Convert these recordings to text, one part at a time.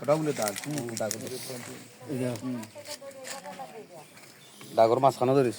ওটা বলে দাগ দাগ দাগর মাঝখানে ধরিস।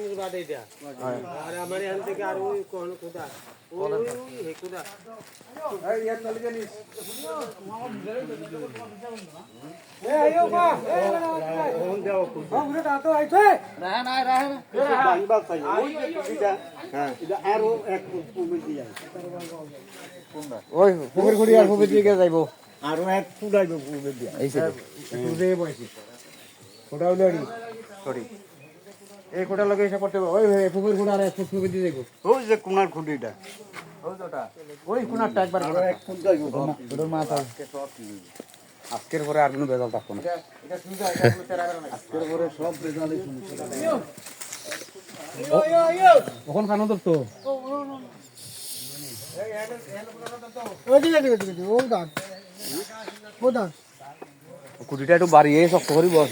বাদ আর আমার এখান থেকে আর ওই কোন কোথা ওই কোথা ওই ফহির কুড়ি আর ফহির দিকে যাইবো আরও এক ফুটাইব পূর্বে দিয়া হইল এডি সরি এই কোটা লগে এসে করতে ওই ফকির কোটা আর এক দিয়ে দেখো। ওই যে কোনার খুঁটিটা। ওই কোনারটা একবার ফুটাইব মাথা আজকের পরে আর কোনো বেজাল থাকব না। এটা সুবিধা এটা কোনো তেরা করে না এর পরে সব কানো ধরতো কুটিটা একটু বাড়িয়ে শক্ত করি বস।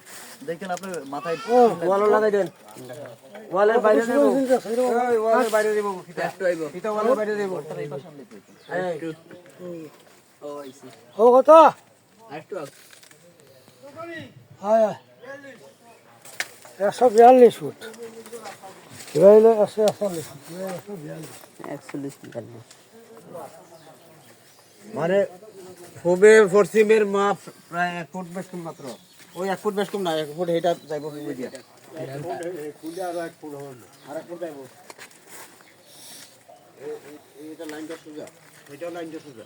ওয়াল লাগাই দেন। ওয়ালের বাইরে দেব। ওই ওয়ালের বাইরে দেব। ফিতা ফিতা ওয়ালের বাইরে দেব। ও কত? হ্যাঁ একশো বিয়াল্লিশ ফুট। এবার হলো একশো একচল্লিশ ফুট। মানে খুবে পশ্চিমের মাপ প্রায় এক ফুট বেশ মাত্র। ওই এক ফুট বেশ কম না, এক ফুট এটা যাইব। খুবে দিয়া এটা লাইনটা সোজা। এটাও লাইনটা সোজা।